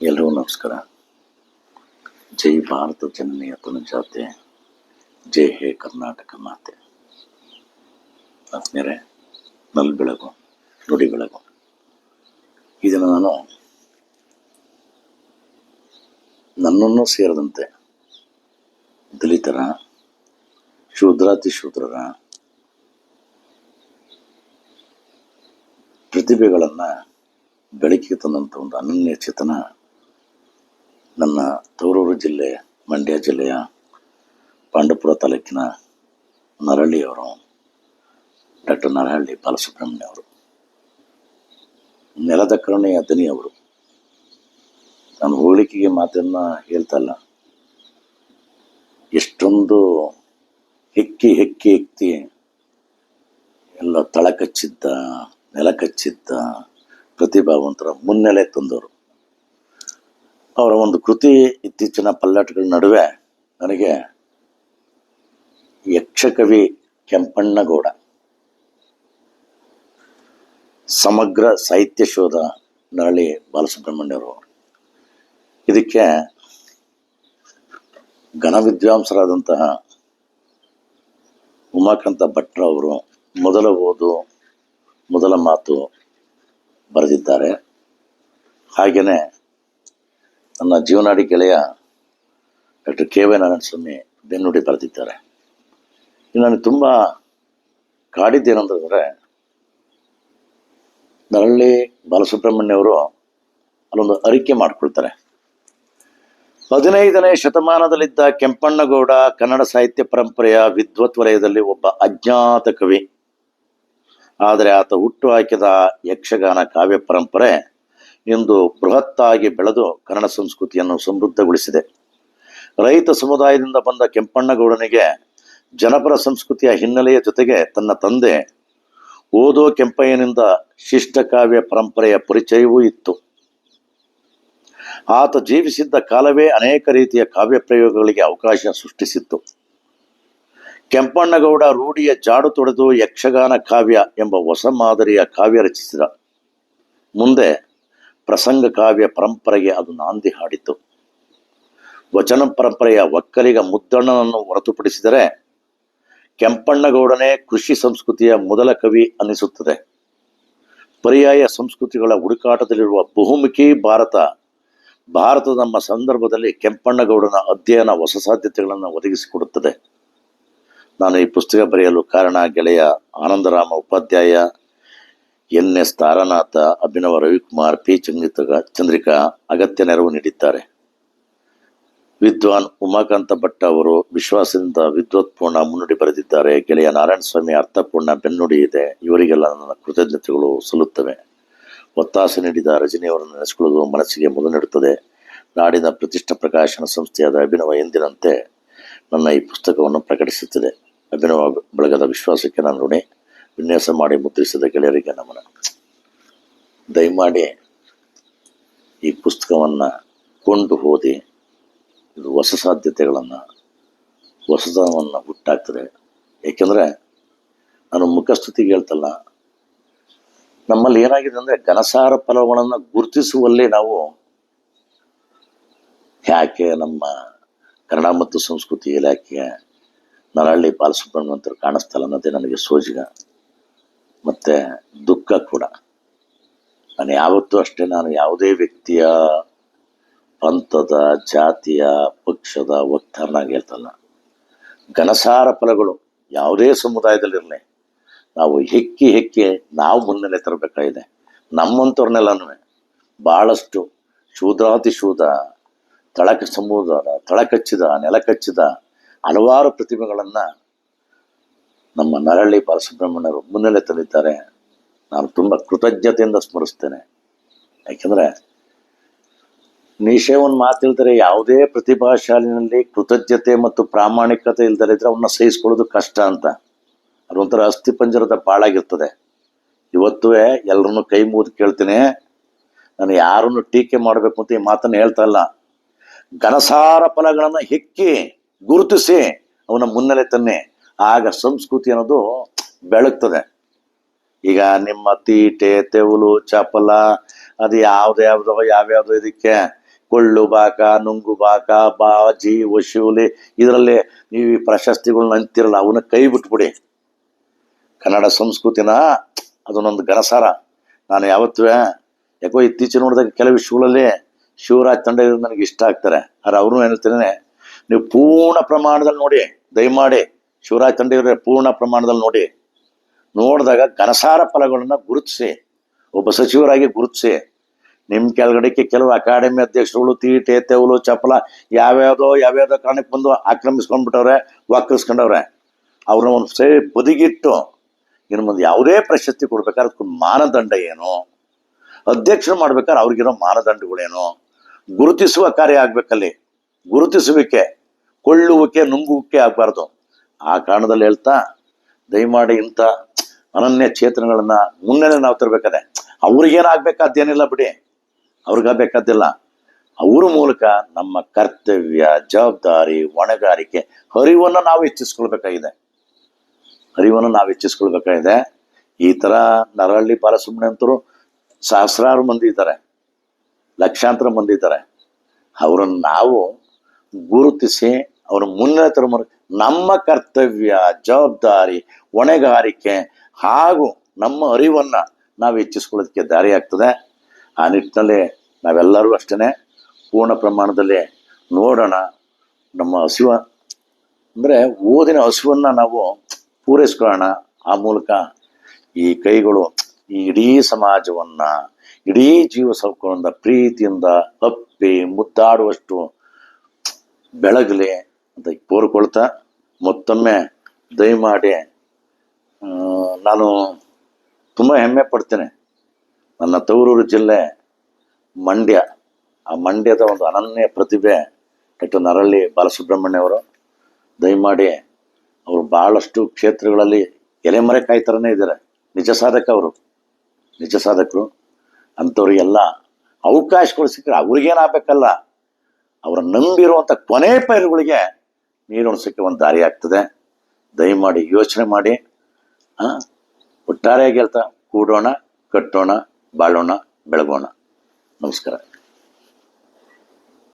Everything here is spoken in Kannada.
ಎಲ್ರಿಗೂ ನಮಸ್ಕಾರ. ಜೈ ಭಾರತ ಜನನಿಯ ಪುನಜಾತೆ ಜೈ ಹೇ ಕರ್ನಾಟಕ ಮಾತೆ. ಆತ್ಮೀಯರೇ ನಲ್ ಬೆಳಗು ನುಡಿ ಬೆಳಗು ಇದನ್ನು ನಾನು ನನ್ನನ್ನು ಸೇರದಂತೆ ದಲಿತರ ಶೂದ್ರಾತಿ ಶೂದ್ರರ ಪ್ರತಿಭೆಗಳನ್ನು ಬೆಳಕಿಗೆ ತಂದಂಥ ಒಂದು ಅನನ್ಯ ಚೇತನ ನನ್ನ ತವರೂರು ಜಿಲ್ಲೆ, ಮಂಡ್ಯ ಜಿಲ್ಲೆಯ ಪಾಂಡವಪುರ ತಾಲೂಕಿನ ನರಹಳ್ಳಿಯವರು ಡಾಕ್ಟರ್ ನರಹಳ್ಳಿ ಬಾಲಸುಬ್ರಹ್ಮಣ್ಯ ಅವರು ನೆಲದ ಕರುಣೆಯ ದನಿ ಅವರು. ನಾನು ಹೋಳಿಕೆಗೆ ಮಾತನ್ನು ಹೇಳ್ತಲ್ಲ ಎಷ್ಟೊಂದು ಹೆಕ್ಕಿ ಹೆಕ್ಕಿ ಹೆಕ್ಕಿ ಎಲ್ಲ ತಳ ಕಚ್ಚಿದ್ದ, ನೆಲ ಕಚ್ಚಿದ್ದ ಪ್ರತಿಭಾವಂತರ ಮುನ್ನೆಲೆ ತಂದವರು. ಅವರ ಒಂದು ಕೃತಿ ಇತ್ತೀಚಿನ ಪಲ್ಲಟಗಳ ನಡುವೆ ನನಗೆ ಯಕ್ಷಕವಿ ಕೆಂಪಣ್ಣಗೌಡ, ಸಮಗ್ರ ಸಾಹಿತ್ಯ ಶೋಧ ನರಳಿ ಬಾಲಸುಬ್ರಹ್ಮಣ್ಯವರು ಇದಕ್ಕೆ ಘನ ವಿದ್ವಾಂಸರಾದಂತಹ ಉಮಾಕಾಂತ ಭಟ್ರ ಅವರು ಮೊದಲ ಓದು, ಮೊದಲ ಮಾತು ಬರೆದಿದ್ದಾರೆ. ಹಾಗೆಯೇ ನನ್ನ ಜೀವನಾಡಿ ಗೆಳೆಯ ಡಾಕ್ಟರ್ ಕೆ ವೈ ನಾರಾಯಣಸ್ವಾಮಿ ಬೆನ್ನುಡಿ ಬರೆದಿದ್ದಾರೆ. ನನಗೆ ತುಂಬ ಕಾಡಿದ್ದೇನಂತಂದರೆ ನರಳ್ಳಿ ಬಾಲಸುಬ್ರಹ್ಮಣ್ಯ ಅವರು ಅಲ್ಲೊಂದು ಅರಿಕೆ ಮಾಡ್ಕೊಳ್ತಾರೆ. ಹದಿನೈದನೇ ಶತಮಾನದಲ್ಲಿದ್ದ ಕೆಂಪಣ್ಣಗೌಡ ಕನ್ನಡ ಸಾಹಿತ್ಯ ಪರಂಪರೆಯ ವಿದ್ವತ್ ವಲಯದಲ್ಲಿ ಒಬ್ಬ ಅಜ್ಞಾತ ಕವಿ. ಆದರೆ ಆತ ಹುಟ್ಟು ಹಾಕಿದ ಯಕ್ಷಗಾನ ಕಾವ್ಯ ಪರಂಪರೆ ಇಂದು ಬೃಹತ್ತಾಗಿ ಬೆಳೆದು ಕನ್ನಡ ಸಂಸ್ಕೃತಿಯನ್ನು ಸಮೃದ್ಧಗೊಳಿಸಿದೆ. ರೈತ ಸಮುದಾಯದಿಂದ ಬಂದ ಕೆಂಪಣ್ಣಗೌಡನಿಗೆ ಜನಪರ ಸಂಸ್ಕೃತಿಯ ಹಿನ್ನೆಲೆಯ ಜೊತೆಗೆ ತನ್ನ ತಂದೆ ಓದೋ ಕೆಂಪಯ್ಯನಿಂದ ಶಿಷ್ಟ ಕಾವ್ಯ ಪರಂಪರೆಯ ಪರಿಚಯವೂ ಇತ್ತು. ಆತ ಜೀವಿಸಿದ್ದ ಕಾಲವೇ ಅನೇಕ ರೀತಿಯ ಕಾವ್ಯ ಪ್ರಯೋಗಗಳಿಗೆ ಅವಕಾಶ ಸೃಷ್ಟಿಸಿತ್ತು. ಕೆಂಪಣ್ಣಗೌಡ ರೂಢಿಯ ಜಾಡು ತೊಡೆದು ಯಕ್ಷಗಾನ ಕಾವ್ಯ ಎಂಬ ಹೊಸ ಮಾದರಿಯ ಕಾವ್ಯ ರಚಿಸಿದ. ಮುಂದೆ ಪ್ರಸಂಗ ಕಾವ್ಯ ಪರಂಪರೆಗೆ ಅದು ನಾಂದಿ ಹಾಡಿತು. ವಚನ ಪರಂಪರೆಯ ಒಕ್ಕಲಿಗ ಮುದ್ದಣ್ಣನನ್ನು ಹೊರತುಪಡಿಸಿದರೆ ಕೆಂಪಣ್ಣಗೌಡನೇ ಕೃಷಿ ಸಂಸ್ಕೃತಿಯ ಮೊದಲ ಕವಿ ಅನ್ನಿಸುತ್ತದೆ. ಪರ್ಯಾಯ ಸಂಸ್ಕೃತಿಗಳ ಹುಡುಕಾಟದಲ್ಲಿರುವ ಬಹುಮುಖಿ ಭಾರತ ಭಾರತದ ನಮ್ಮ ಸಂದರ್ಭದಲ್ಲಿ ಕೆಂಪಣ್ಣಗೌಡನ ಅಧ್ಯಯನ ಹೊಸ ಸಾಧ್ಯತೆಗಳನ್ನು ಒದಗಿಸಿಕೊಡುತ್ತದೆ. ನಾನು ಈ ಪುಸ್ತಕ ಬರೆಯಲು ಕಾರಣ ಗೆಳೆಯ Anandarama Upadhyaya N S Taranath, Abhinava Ravikumar, P. Chandrika Chandrika ಅಗತ್ಯ ನೆರವು ನೀಡಿದ್ದಾರೆ. ವಿದ್ವಾನ್ ಉಮಾಕಾಂತ ಭಟ್ ಅವರು ವಿಶ್ವಾಸದಿಂದ ವಿದ್ವತ್ಪೂರ್ಣ ಮುನ್ನುಡಿ ಬರೆದಿದ್ದಾರೆ. ಗೆಳೆಯ ನಾರಾಯಣಸ್ವಾಮಿ ಅರ್ಥಪೂರ್ಣ ಬೆನ್ನುಡಿ ಇದೆ. ಇವರಿಗೆಲ್ಲ ನನ್ನ ಕೃತಜ್ಞತೆಗಳು ಸಲ್ಲುತ್ತವೆ. ಒತ್ತಾಸೆ ನೀಡಿದ ರಜನಿಯವರನ್ನು ನೆನೆಸಿಕೊಳ್ಳುವುದು ಮನಸ್ಸಿಗೆ ಮುದ ನೀಡುತ್ತದೆ. ನಾಡಿನ ಪ್ರತಿಷ್ಠ ಪ್ರಕಾಶನ ಸಂಸ್ಥೆಯಾದ ಅಭಿನವ ಎಂದಿನಂತೆ ನನ್ನ ಈ ಪುಸ್ತಕವನ್ನು ಪ್ರಕಟಿಸುತ್ತಿದೆ. ಅಭಿನವ ಬಳಗದ ವಿಶ್ವಾಸಕ್ಕೆ ನಾನು ಋಣಿ. ವಿನ್ಯಾಸ ಮಾಡಿ ಮುದ್ರಿಸಿದ ಗೆಳೆಯರಿಗೆ ನಮನ. ದಯಮಾಡಿ ಈ ಪುಸ್ತಕವನ್ನು ಕೊಂಡು ಓದಿ, ಇದು ಹೊಸ ಸಾಧ್ಯತೆಗಳನ್ನು ಹೊಸದನವನ್ನು ಹುಟ್ಟಾಕ್ತದೆ. ಏಕೆಂದರೆ ನಾನು ಮುಖಸ್ತುತಿಗೆ ಹೇಳ್ತಲ್ಲ, ನಮ್ಮಲ್ಲಿ ಏನಾಗಿದೆ ಅಂದರೆ ಘನಸಾರ ಫಲಗಳನ್ನು ಗುರುತಿಸುವಲ್ಲಿ ನಾವು ಯಾಕೆ ನಮ್ಮ ಕನ್ನಡ ಮತ್ತು ಸಂಸ್ಕೃತಿ ಇಲಾಖೆಯ ನರಹಳ್ಳಿ ಬಾಲಸುಬ್ರಹ್ಮಣ್ಯಂತರು ಕಾಣಿಸ್ತಲ್ಲ ಅನ್ನೋದೇ ನನಗೆ ಸೋಜಿಗ. ಮತ್ತು ದುಃಖ ಕೂಡ. ನಾನು ಯಾವತ್ತೂ ಅಷ್ಟೇ, ನಾನು ಯಾವುದೇ ವ್ಯಕ್ತಿಯ ಪಂಥದ, ಜಾತಿಯ, ಪಕ್ಷದ ವಕ್ತಾರನಾಗಿ ಹೇಳ್ತಲ್ಲ. ಘನಸಾರ ಫಲಗಳು ಯಾವುದೇ ಸಮುದಾಯದಲ್ಲಿರಲಿ, ನಾವು ಹೆಕ್ಕಿ ಹೆಕ್ಕಿ ನಾವು ಮುನ್ನೆಲೆ ತರಬೇಕಾಗಿದೆ. ನಮ್ಮಂಥವ್ರನ್ನೆಲ್ಲನೂ ಭಾಳಷ್ಟು ಶೂದ್ರಾತಿ ಶೂದ ತಳಕ ಸಮುದಾಯ ತಳಕಚ್ಚಿದ, ನೆಲಕಚ್ಚಿದ ಹಲವಾರು ಪ್ರತಿಭೆಗಳನ್ನು ನಮ್ಮ ನರಳ್ಳಿ ಬಾಲಸುಬ್ರಹ್ಮಣ್ಯರು ಮುನ್ನೆಲೆ ತಲ್ಲಿದ್ದಾರೆ ನಾನು ತುಂಬ ಕೃತಜ್ಞತೆಯಿಂದ ಸ್ಮರಿಸ್ತೇನೆ. ಯಾಕೆಂದರೆ ನೀಶೆ ಒಂದು ಮಾತು ಹೇಳ್ತಾರೆ ಯಾವುದೇ ಪ್ರತಿಭಾಶಾಲಿನಲ್ಲಿ ಕೃತಜ್ಞತೆ ಮತ್ತು ಪ್ರಾಮಾಣಿಕತೆ ಇಲ್ದರೆ ಇದ್ರೆ ಅವನ್ನ ಸಹಿಸ್ಕೊಳ್ಳೋದು ಕಷ್ಟ ಅಂತ. ಅದೊಂಥರ ಅಸ್ಥಿ ಪಂಜರದ ಪಾಳಾಗಿರ್ತದೆ. ಇವತ್ತೂ ಎಲ್ಲರನ್ನು ಕೈ ಮುಗಿದು ಕೇಳ್ತೀನಿ. ನಾನು ಯಾರನ್ನು ಟೀಕೆ ಮಾಡಬೇಕು ಅಂತ ಈ ಮಾತನ್ನು ಹೇಳ್ತಾ ಇಲ್ಲ. ಘನಸಾರ ಫಲಗಳನ್ನು ಹೆಕ್ಕಿ ಗುರುತಿಸಿ ಅವನ ಮುನ್ನೆಲೆ ತನ್ನಿ. ಆಗ ಸಂಸ್ಕೃತಿ ಅನ್ನೋದು ಬೆಳಗ್ತದೆ. ಈಗ ನಿಮ್ಮ ತೀಟೆ, ತೆವಲು, ಚಪಲ, ಅದು ಯಾವ್ದು ಯಾವ್ದೋ, ಯಾವ್ಯಾವ್ದು ಇದಕ್ಕೆ ಕೊಳ್ಳು ಬಾಕ, ನುಂಗು ಬಾಕ, ಬಾಜಿ, ವಶೂಲಿ ಇದರಲ್ಲಿ ನೀವು ಈ ಪ್ರಶಸ್ತಿಗಳನ್ನ ಅಂತಿರಲ್ಲ, ಅವನ್ನ ಕೈ ಬಿಟ್ಬಿಡಿ. ಕನ್ನಡ ಸಂಸ್ಕೃತಿನ ಅದನ್ನೊಂದು ಘನಸಾರ ನಾನು ಯಾವತ್ತೂ ಯಾಕೋ ಇತ್ತೀಚೆ ನೋಡಿದಾಗ ಕೆಲವು ವಿಷಯಗಳಲ್ಲಿ ಶಿವರಾಜ್ ತಂಡ ನನಗೆ ಇಷ್ಟ ಆಗ್ತಾರೆ. ಆದ್ರೆ ಅವ್ರನ್ನೂ ಹೇಳ್ತೇನೆ, ನೀವು ಪೂರ್ಣ ಪ್ರಮಾಣದಲ್ಲಿ ನೋಡಿ, ದಯಮಾಡಿ ಶಿವರಾಜ್ ತಂಡ ಪೂರ್ಣ ಪ್ರಮಾಣದಲ್ಲಿ ನೋಡಿ, ನೋಡಿದಾಗ ಘನಸಾರ ಫಲಗಳನ್ನ ಗುರುತಿಸಿ, ಒಬ್ಬ ಸಚಿವರಾಗಿ ಗುರುತಿಸಿ ನಿಮ್ಮ ಕೆಳಗಡೆಗೆ ಕೆಲವು ಅಕಾಡೆಮಿ ಅಧ್ಯಕ್ಷರುಗಳು ತೀಟೆ, ತೆವಲು ಚಪಲ ಯಾವ್ಯಾವುದೋ ಯಾವ್ಯಾವುದೋ ಕಾರಣಕ್ಕೆ ಬಂದು ಆಕ್ರಮಿಸ್ಕೊಂಡ್ಬಿಟ್ಟವ್ರೆ ವಕ್ರಿಸ್ಕೊಂಡವ್ರೆ ಅವ್ರನ್ನ ಒಂದು ಸೇ ಬದಿಗಿಟ್ಟು, ಇನ್ನು ಮುಂದೆ ಯಾವುದೇ ಪ್ರಶಸ್ತಿ ಕೊಡ್ಬೇಕಾದ್ರೆ ಅದಕ್ಕೊಂದು ಮಾನದಂಡ ಏನು? ಅಧ್ಯಕ್ಷರು ಮಾಡ್ಬೇಕಾದ್ರೆ ಅವ್ರಿಗಿರೋ ಮಾನದಂಡಗಳೇನು? ಗುರುತಿಸುವ ಕಾರ್ಯ ಆಗ್ಬೇಕಲ್ಲಿ, ಗುರುತಿಸುವಿಕೆ, ಕೊಳ್ಳುವಿಕೆ, ನುಂಗುವಿಕೆ ಆಗಬಾರ್ದು. ಆ ಕಾರಣದಲ್ಲಿ ಹೇಳ್ತಾ, ದಯಮಾಡಿ ಇಂಥ ಅನನ್ಯ ಚೇತನಗಳನ್ನ ಮುನ್ನೆಲೆ ನಾವು ತರಬೇಕಾದೆ ಅವ್ರಿಗೇನಾಗಬೇಕಾದ್ದೇನಿಲ್ಲ ಬಿಡಿ. ಅವ್ರಿಗಾಗಬೇಕಾದ್ದಿಲ್ಲ. ಅವ್ರ ಮೂಲಕ ನಮ್ಮ ಕರ್ತವ್ಯ, ಜವಾಬ್ದಾರಿ, ಹೊಣೆಗಾರಿಕೆ, ಹರಿವನ್ನು ನಾವು ಹೆಚ್ಚಿಸ್ಕೊಳ್ಬೇಕಾಗಿದೆ. ಹರಿವನ್ನು ನಾವು ಹೆಚ್ಚಿಸ್ಕೊಳ್ಬೇಕಾಗಿದೆ. ಈ ಥರ ನರಹಳ್ಳಿ ಬಾಲಸುಬ್ರಹ್ಮಣ್ಯಂತರು ಸಹಸ್ರಾರು ಮಂದಿ ಇದ್ದಾರೆ. ಲಕ್ಷಾಂತರ ಮಂದಿ ಇದ್ದಾರೆ. ಅವರನ್ನು ನಾವು ಗುರುತಿಸಿ ಅವರ ಮುನ್ನೆಲೆ ತರ ನಮ್ಮ ಕರ್ತವ್ಯ, ಜವಾಬ್ದಾರಿ, ಹೊಣೆಗಾರಿಕೆ ಹಾಗೂ ನಮ್ಮ ಅರಿವನ್ನ ನಾವು ಹೆಚ್ಚಿಸ್ಕೊಳ್ಳೋದಕ್ಕೆ ದಾರಿ ಆಗ್ತದೆ. ಆ ನಿಟ್ಟಿನಲ್ಲಿ ನಾವೆಲ್ಲರೂ ಅಷ್ಟೇ ಪೂರ್ಣ ಪ್ರಮಾಣದಲ್ಲಿ ನೋಡೋಣ. ನಮ್ಮ ಹಸಿವ ಅಂದರೆ ಓದಿನ ಹಸಿವನ್ನು ನಾವು ಪೂರೈಸ್ಕೊಳ್ಳೋಣ. ಆ ಮೂಲಕ ಈ ಕೈಗಳು ಈ ಇಡೀ ಸಮಾಜವನ್ನ, ಇಡೀ ಜೀವ ಸೌಕರ್ಯದಿಂದ ಪ್ರೀತಿಯಿಂದ ಅಪ್ಪಿ ಮುದ್ದಾಡುವಷ್ಟು ಬೆಳಗಲಿ ಅಂತ ಕೋರ್ಕೊಳ್ತಾ ಮತ್ತೊಮ್ಮೆ ದಯಮಾಡಿ ನಾನು ತುಂಬ ಹೆಮ್ಮೆ ಪಡ್ತೇನೆ. ನನ್ನ ತವರೂರು ಜಿಲ್ಲೆ ಮಂಡ್ಯ. ಆ ಮಂಡ್ಯದ ಒಂದು ಅನನ್ಯ ಪ್ರತಿಭೆ ಡಾಕ್ಟರ್ ನರಳ್ಳಿ ಬಾಲಸುಬ್ರಹ್ಮಣ್ಯ ಅವರು ದಯಮಾಡಿ ಅವರು ಬಹಳಷ್ಟು ಕ್ಷೇತ್ರಗಳಲ್ಲಿ ಎಲೆಮರೆ ಕಾಯಿ ಥರನೇ ಇದ್ದಾರೆ. ನಿಜ ಸಾಧಕ ಅವರು. ನಿಜ ಸಾಧಕರು. ಅಂಥವ್ರಿಗೆಲ್ಲ ಅವಕಾಶಗಳು ಸಿಕ್ಕರೆ ಅವ್ರಿಗೇನಾಗಬೇಕಲ್ಲ ಅವರ ನಂಬಿರುವಂಥ ಕೊನೆ ಪೈರುಗಳಿಗೆ ನೀರುಣಿಸೋಕ್ಕೆ ಒಂದು ದಾರಿ ಆಗ್ತದೆ. ದಯಮಾಡಿ ಯೋಚನೆ ಮಾಡಿ. ಒಟ್ಟಾರೆಯಾಗಿ ಹೇಳ್ತಾ ಕೂಡೋಣ ಕಟ್ಟೋಣ ಬಾಳೋಣ ಬೆಳಗೋಣ. ನಮಸ್ಕಾರ.